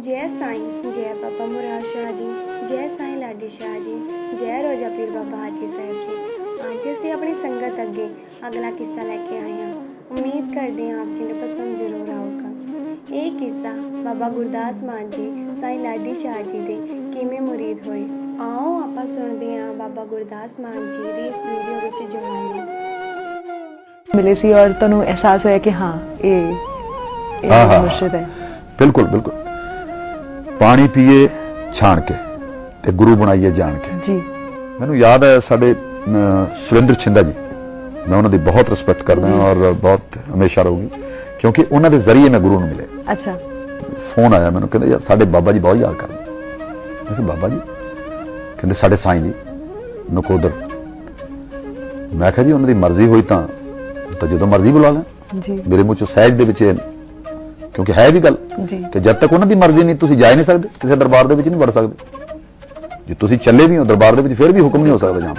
ਜੈ ਸਾਈਂ ਜੈ ਬਾਬਾ ਮੁਰਾਦ ਸ਼ਾਹ ਜੀ ਜੈ ਸਾਈਂ ਲਾਡੀ ਸ਼ਾਹ ਜੀ ਜੈ ਰੋਜਾ ਪੀਰ ਬਾਬਾ ਹਾਜੀ ਸਾਹਿਬ ਜੀ। ਅੱਜ ਅਸੀਂ ਆਪਣੀ ਸੰਗਤ ਅੱਗੇ ਅਗਲਾ ਕਿੱਸਾ ਲੈ ਕੇ ਆਏ ਹਾਂ। ਉਮੀਦ ਕਰਦੇ ਹਾਂ ਆਪ ਜੀ ਨੂੰ ਪਸੰਦ ਜ਼ਰੂਰ ਆਊਗਾ। ਇਹ ਕਿੱਸਾ ਬਾਬਾ ਗੁਰਦਾਸ ਮਾਨ ਜੀ ਸਾਈਂ ਲਾਡੀ ਸ਼ਾਹ ਜੀ ਦੇ ਕਿਵੇਂ ਮੁਰੀਦ ਹੋਏ? ਆਓ ਆਪਾਂ ਸੁਣਦੇ ਹਾਂ ਬਾਬਾ ਗੁਰਦਾਸ ਮਾਨ ਜੀ ਦੀ ਇਸ ਵੀਡੀਓ ਵਿੱਚ ਜਵਾਨੀ। ਮਿਲੇ ਸੀ ਔਰ ਤੁਹਾਨੂੰ ਅਹਿਸਾਸ ਹੋਇਆ ਕਿ ਹਾਂ ਇਹ ਇਹ। ਮੁਰਸ਼ਿਦ ਹੈ। ਬਿਲਕੁਲ ਬਿਲਕੁਲ। ਪਾਣੀ ਪੀਏ ਛਾਣ ਕੇ ਤੇ ਗੁਰੂ ਬਣਾਈਏ ਜਾਣ ਕੇ। ਜੀ। ਮੈਨੂੰ ਯਾਦ ਹੈ ਸਾਡੇ ਸੁਰਿੰਦਰ ਛਿੰਦਾ ਜੀ। ਮੈਂ ਉਹਨਾਂ ਦੀ ਬਹੁਤ ਰਿਸਪੈਕਟ ਕਰਦਾ ਹਾਂ ਔਰ ਬਹੁਤ ਹਮੇਸ਼ਾ ਰਹੂਗੀ। ਕਿਉਂਕਿ ਉਹਨਾਂ ਦੇ ਜ਼ਰੀਏ ਮੈਂ ਗੁਰੂ ਨੂੰ ਮਿਲੇ ਅੱਛਾ। ਫੋਨ ਆਇਆ ਮੈਨੂੰ ਕਹਿੰਦੇ ਯਾਰ ਸਾਡੇ ਬਾਬਾ ਜੀ ਬਹੁਤ ਯਾਦ ਕਰਦੇ ਮੈਂ ਕਿਹਾ ਬਾਬਾ ਜੀ? ਕਹਿੰਦੇ ਸਾਡੇ ਸਾਈਂ ਜੀ ਨਕੋਦਰ। ਮੈਂ ਕਿਹਾ ਜੀ ਉਹਨਾਂ ਦੀ ਮਰਜ਼ੀ ਹੋਈ ਤਾਂ ਤਾਂ ਜਦੋਂ ਮਰਜ਼ੀ ਬੁਲਾ ਲੈ ਜੀ। ਮੇਰੇ ਮੂੰਹ ਚੋਂ ਸਹਿਜ ਦੇ ਵਿੱਚ ਕਿਉਂਕਿ ਹੈ ਵੀ ਗੱਲ। ਜੀ। ਕਿ ਜਦ ਤੱਕ ਉਹਨਾਂ ਦੀ ਮਰਜ਼ੀ ਨਹੀਂ ਤੁਸੀਂ ਜਾ ਹੀ ਨਹੀਂ ਸਕਦੇ ਕਿਸੇ ਦਰਬਾਰ ਦੇ ਵਿੱਚ ਨਹੀਂ ਵੜ ਸਕਦੇ। ਜੇ ਤੁਸੀਂ ਚੱਲੇ ਵੀ ਹੋ ਦਰਬਾਰ ਦੇ ਵਿੱਚ ਫਿਰ ਵੀ ਹੁਕਮ ਨਹੀਂ ਹੋ ਸਕਦਾ ਦਾ।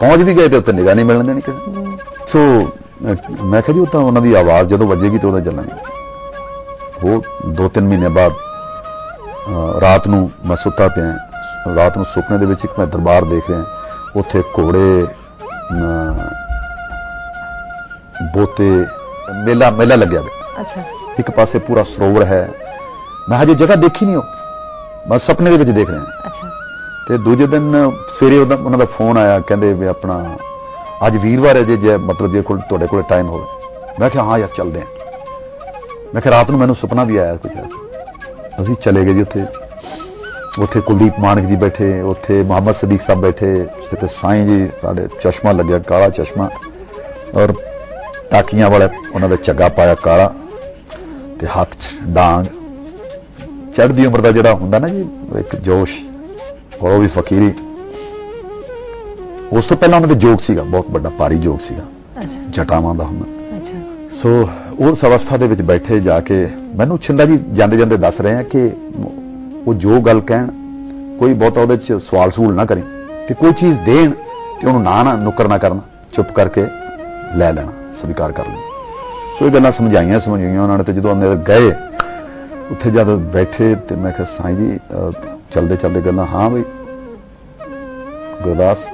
ਪਹੁੰਚ ਵੀ ਗਏ ਤੇ ਉੱਤੇ ਨਿਗਾਹ ਨਹੀਂ ਮਿਲਣ ਦੇਣੀ ਕਿਸੇ। ਸੋ ਮੈਂ ਕਿਹਾ ਜੀ ਉਹ ਤਾਂ ਉਹਨਾਂ ਦੀ ਆਵਾਜ਼ ਜਦੋਂ ਵੱਜੇਗੀ ਤੇ ਉਹਦਾ ਚੱਲਾਂਗੇ। ਉਹ ਦੋ ਤਿੰਨ ਮਹੀਨੇ ਬਾਅਦ ਰਾਤ ਨੂੰ ਮੈਂ ਸੁੱਤਾ ਪਿਆ। ਰਾਤ ਨੂੰ ਸੁਪਨੇ ਦੇ ਵਿੱਚ ਇੱਕ ਮੈਂ ਦਰਬਾਰ ਦੇਖ ਰਿਹਾ ਉੱਥੇ ਘੋੜੇ ਬੋਤੇ ਮੇਲਾ ਮੇਲਾ ਲੱਗਿਆ ਅੱਛਾ। ਇੱਕ ਪਾਸੇ ਪੂਰਾ ਸਰੋਵਰ ਹੈ। ਮੈਂ ਹਜੇ ਜਗ੍ਹਾ ਦੇਖੀ ਨਹੀਂ ਉਹ ਮੈਂ ਸੁਪਨੇ ਦੇ ਵਿੱਚ ਦੇਖ ਰਿਹਾ। ਅੱਛਾ। ਤੇ ਦੂਜੇ ਦਿਨ ਸਵੇਰੇ ਉਹਦਾ ਉਹਨਾਂ ਦਾ ਫੋਨ ਆਇਆ ਕਹਿੰਦੇ ਵੀ ਆਪਣਾ ਅੱਜ ਵੀਰਵਾਰ ਹੈ ਜੇ ਜੇ ਮਤਲਬ ਜੇ ਕੋਲ ਤੁਹਾਡੇ ਕੋਲ ਟਾਈਮ ਹੋਵੇ। ਮੈਂ ਕਿਹਾ ਹਾਂ ਯਾਰ ਚੱਲਦੇ ਹਾਂ। ਮੈਂ ਕਿਹਾ ਰਾਤ ਨੂੰ ਮੈਨੂੰ ਸੁਪਨਾ ਵੀ ਆਇਆ ਕੁਝ ਐਸਾ। ਅਸੀਂ ਚਲੇ ਗਏ ਜੀ ਉੱਥੇ। ਉੱਥੇ ਕੁਲਦੀਪ ਮਾਨਕ ਜੀ ਬੈਠੇ ਉੱਥੇ ਮੁਹੰਮਦ ਸਦੀਕ ਸਾਹਿਬ ਬੈਠੇ ਤੇ ਸਾਈਂ ਜੀ ਸਾਡੇ ਚਸ਼ਮਾ ਲੱਗਿਆ ਕਾਲਾ ਚਸ਼ਮਾ। ਔਰ ਟਾਕੀਆਂ ਵਾਲਾ ਉਹਨਾਂ ਦਾ ਚੱਗਾ ਪਾਇਆ ਕਾਲਾ। ਤੇ ਹੱਥ 'ਚ ਡਾਂਗ। ਚੜ੍ਹਦੀ ਉਮਰ ਦਾ ਜਿਹੜਾ ਹੁੰਦਾ ਨਾ ਜੀ ਇੱਕ ਜੋਸ਼ ਔਰ ਉਹ ਵੀ ਫਕੀਰੀ। ਉਸ ਤੋਂ ਪਹਿਲਾਂ ਉਹਨਾਂ ਦੇ ਜੋਗ ਸੀਗਾ ਬਹੁਤ ਵੱਡਾ ਭਾਰੀ ਜੋਗ ਸੀਗਾ। ਅੱਛਾ। ਜਟਾਵਾਂ ਦਾ ਹੁੰਦਾ। ਅੱਛਾ। ਸੋ ਉਸ ਅਵਸਥਾ ਦੇ ਵਿੱਚ ਬੈਠੇ ਜਾ ਕੇ ਮੈਨੂੰ ਛਿੰਦਾ ਜੀ ਜਾਂਦੇ ਜਾਂਦੇ ਦੱਸ ਰਹੇ ਆ ਕਿ ਉਹ ਜੋ ਗੱਲ ਕਹਿਣ ਕੋਈ ਬਹੁਤਾ ਉਹਦੇ ਚ ਸਵਾਲ ਸਵੂਲ ਨਾ ਕਰੇ ਕਿ ਕੋਈ ਚੀਜ਼ ਦੇਣ ਤੇ ਉਹਨੂੰ ਨਾ ਨਾ ਨੁੱਕਰ ਨਾ ਕਰਨਾ ਚੁੱਪ ਕਰਕੇ ਲੈ ਲੈਣਾ ਸਵੀਕਾਰ ਕਰ ਲੈਣਾ। ਸੋ ਇਹ ਗੱਲਾਂ ਸਮਝਾਈਆਂ ਸਮਝਾਈਆਂ ਉਹਨਾਂ ਨੇ ਤੇ ਜਦੋਂ ਅੰਦਰ ਗਏ, ਉੱਥੇ ਜਦ ਬੈਠੇ ਤੇ ਮੈਂ ਕਿਹਾ, ਸਾਈਂ ਜੀ ਚਲਦੇ ਚਲਦੇ ਗੱਲਾਂ, ਹਾਂ ਬਈ। ਗੁਰਦਾਸ,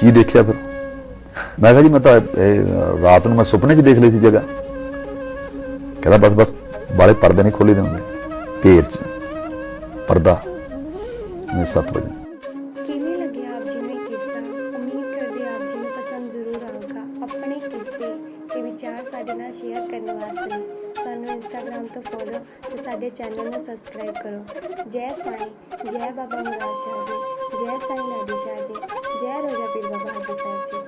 ਕੀ ਦੇਖਿਆ ਫਿਰ? ਮੈਂ ਕਿਹਾ ਜੀ, ਮੈਂ ਤਾਂ ਰਾਤ ਨੂੰ ਮੈਂ ਸੁਪਨੇ 'ਚ ਦੇਖ ਲਈ ਸੀ ਜਗ੍ਹਾ। ਕਹਿੰਦਾ, ਬਸ ਬਸ ਬਾਲੇ ਪਰਦੇ ਨਹੀਂ ਖੋਲੇ ਦੇ ਹੁੰਦੇ ਭੇਦ 'ਚ। ਪਰਦਾ। ਮੈਂ ਸੱਤ ਵਜੇ करना शेयर करने वास्ते सानू इंस्टाग्राम तो फॉलो ते साडे चैनल नु सब्सक्राइब करो जय साईं जय बाबा मुराद शाह जी जय साईं नादी शाह जी जय रोजा पीर बाबा हाजी साहब